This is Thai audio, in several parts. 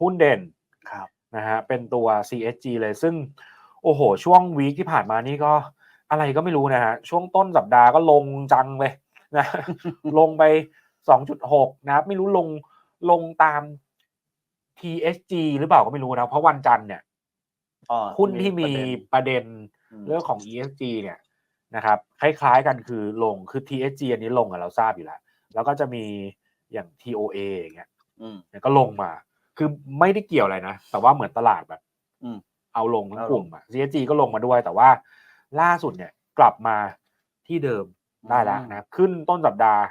หุ้นเด่นครับนะฮะเป็นตัว CSG เลยซึ่ง โอ้โห ช่วงวีคที่ผ่านมานี่ก็อะไรก็ไม่รู้นะฮะ ช่วงต้นสัปดาห์ก็ลงจังเลยนะลงไป 2.6 นะครับ ไม่รู้ลงลงตาม TSG หรือเปล่าก็ไม่รู้นะ เพราะวันจันทร์เนี่ยอ๋อหุ้นที่มีประเด็นประเด็นอืมเรื่องของ ESG เนี่ยนะครับ คล้ายๆกันคือลงคือ TSG อันนี้ลงอะเราทราบอยู่แล้ว แล้วก็จะมีอย่าง TOA อย่างเงี้ยอืมเนี่ยก็ลงมา คือไม่ได้เกี่ยวอะไรนะ แต่ว่าเหมือนตลาดแบบอืมเอาลงทั้งเอาลงกลุ่มอะ CSG ก็ลงมาด้วย แต่ว่าล่าสุดเนี่ยกลับมาที่เดิมได้แล้วนะ ขึ้นต้นสัปดาห์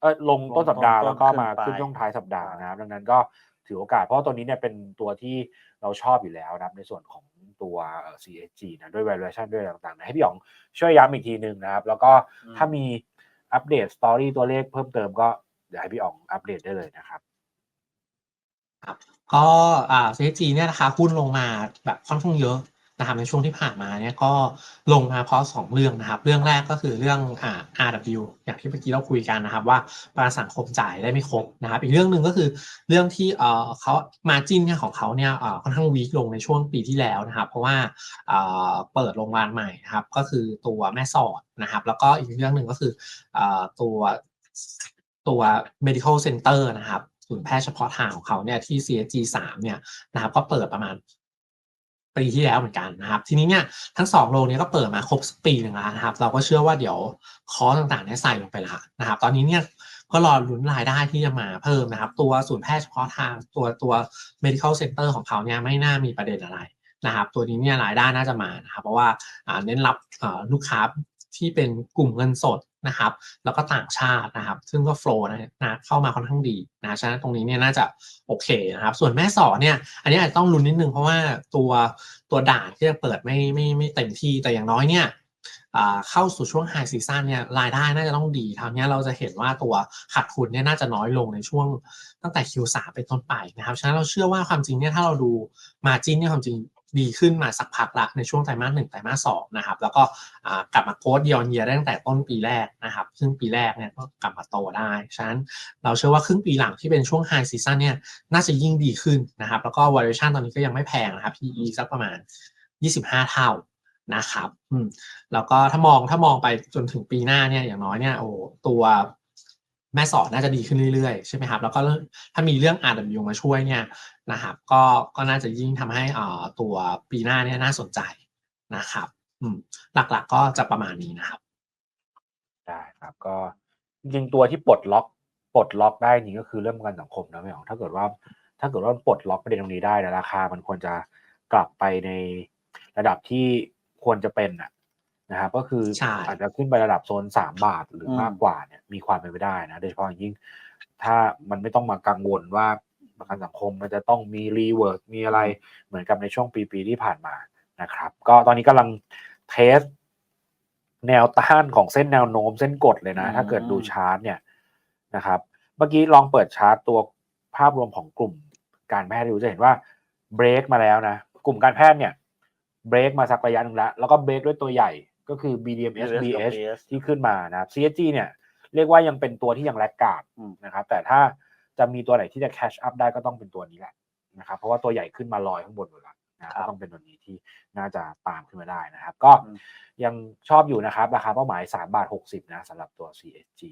เออลงต้นสัปดาห์ต้นแล้วก็มาขึ้ขึ้นนปลายช่วงท้ายสัปดาห์นะครับ ดังนั้นก็ถือโอกาส เพราะว่าตัวนี้เนี่ยเป็นตัวที่เราชอบอยู่แล้วนะครับในส่วนของตัวเอ่อ CSG นะด้วย valuation ด้วยอะไรต่างๆนะให้พี่หยองช่วยย้ำอีกทีหนึ่งนะครับ แล้วก็ถ้ามีอัปเดตสตอรี่ตัวเลขเพิ่มเติมก็เดี๋ยวให้พี่อ๋องอัปเดตได้เลยนะครับ ก็อ่า CSG เนี่ยนะคะหุ้นลงมาแบบค่อนข้างเยอะนะครับในช่วงที่ผ่านมาเนี่ยก็ลงมาเพราะสองเรื่องนะครับ เรื่องแรกก็คือเรื่องอ่า RW อย่างที่เมื่อกี้เราคุยกันนะครับว่าประกันสังคมจ่ายได้ไม่ครบนะครับ อีกเรื่องหนึ่งก็คือเรื่องที่เอ่อเขามาจินเนี่ยของเขาเนี่ยเอ่อค่อนข้างวีคลงในช่วงปีที่แล้วนะครับ เพราะว่าเอ่อเปิดโรงพยาบาลใหม่นะครับก็คือตัวแม่สอดนะครับ แล้วก็อีกเรื่องหนึ่งก็คือเอ่อตัวตัว medical center นะครับ ศูนย์แพทย์เฉพาะทางของเขาเนี่ยที่ CSG 3เนี่ยนะครับก็เปิดประมาณปีที่แล้วเหมือนกันนะครับ ทีนี้เนี่ยทั้งสองโรงนี้ก็เปิดมาครบปีหนึ่งแล้วนะครับ เราก็เชื่อว่าเดี๋ยวคอต่างๆเนี่ยใส่ลงไปละนะครับ ตอนนี้เนี่ยก็รอลุ้นรายได้ที่จะมาเพิ่มนะครับ ตัวศูนย์แพทย์เฉพาะทางตัวตัว medical center ของเขาเนี่ยไม่น่ามีประเด็นอะไรนะครับ ตัวนี้เนี่ยรายได้น่าจะมานะครับ เพราะว่าเน้นรับลูกค้าที่เป็นกลุ่มเงินสด นะครับ แล้วก็ต่างชาตินะครับ ซึ่งก็โฟล์นะเข้ามาค่อนข้างดีนะฉะนั้นตรงนี้เนี่ยน่าจะโอเคนะครับ ส่วนแม่สอดเนี่ย อันนี้อาจจะต้องลุ้นนิดนึงเพราะว่าตัวตัวด่านที่จะเปิดไม่ไม่ไม่เต็มที่แต่อย่างน้อยเนี่ยเข้าสู่ช่วงไฮซีซั่นเนี่ยรายได้น่าจะต้องดีทางนี้ยเราจะเห็นว่าตัวขาดทุนเนี่ยน่าจะน้อยลงในช่วงตั้งแต่ Q3 เป็นต้นไปนะครับ ฉะนั้นเราเชื่อว่าความจริงเนี่ยถ้าเราดูมาจินเนี่ยความจริง ดีขึ้นมาสักพักละในช่วงไตรมาสหนึ่งไตรมาสสองนะครับ แล้วก็กลับมาโค้ดเยียร์เยียได้ตั้งแต่ต้นปีแรกนะครับ ซึ่งปีแรกเนี่ยก็กลับมาโตได้ ฉะนั้นเราเชื่อว่าครึ่งปีหลังที่เป็นช่วงไฮซีซันเนี่ยน่าจะยิ่งดีขึ้นนะครับ แล้วก็ valuation ตอนนี้ก็ยังไม่แพงนะครับ PE สักประมาณ 25 เท่านะครับ อืม แล้วก็ถ้ามองถ้ามองไปจนถึงปีหน้าเนี่ยอย่างน้อยเนี่ยโอ้ตัว แม่สอดน่าจะดีขึ้นเรื่อยๆ ใช่ไหมครับ แล้วก็ถ้ามีเรื่อง RW มาช่วยเนี่ยนะครับก็ก็น่าจะยิ่งทำให้อ่าตัวปีหน้าเนี่ยน่าสนใจนะครับอืมหลักๆก็จะประมาณนี้นะครับได้ครับก็จริงๆตัวที่ปลดล็อกปลดล็อกได้นี่ก็คือเรื่องประกันสังคมนะพี่อ๋องถ้าเกิดว่าถ้าเกิดว่าปลดล็อกประเด็นตรงนี้ได้นะราคา มันควรจะกลับไปในระดับที่ควรจะเป็นนะ นะครับก็คือใช่อาจจะขึ้นไประดับโซนสามบาทหรืออมมากกว่าเนี่ยมีความเป็นไปได้นะโดยเฉพาะอย่างยิ่ง ถ้ามันไม่ต้องมากังวลว่าประกันสังคมมันจะต้องมีรีเวิร์กมีอะไรเหมือนกับในช่วงปีๆที่ผ่านมานะครับ ก็ตอนนี้กำลังเทสแนวต้านของเส้นแนวโน้มเส้นกดเลยนะอืมถ้าเกิดดูชาร์ตเนี่ยนะครับ เมื่อกี้ลองเปิดชาร์ตตัวภาพรวมของกลุ่มการแพทย์ดูจะเห็นว่าเบรกมาแล้วนะ กลุ่มการแพทย์เนี่ยเบรกมาสักระยะหนึ่งแล้ว แล้วก็เบรกด้วยตัวใหญ่ ก็คือ BDMs US BH BH ที่ขึ้นมานะครับ CSG เนี่ยเรียกว่ายังเป็นตัวที่ยังแลกกาดอืมนะครับแต่ถ้าจะมีตัวไหนที่จะ catch up ได้ก็ต้องเป็นตัวนี้แหละนะครับเพราะว่าตัวใหญ่ขึ้นมาลอยข้างบนหมดแล้วนะก็ต้องเป็นตัวนี้ที่น่าจะตามขึ้นมาได้นะครับ ก็อืมยังชอบอยู่นะครับ ราคาเป้าหมาย 3 บาท 60 นะสำหรับตัว CSG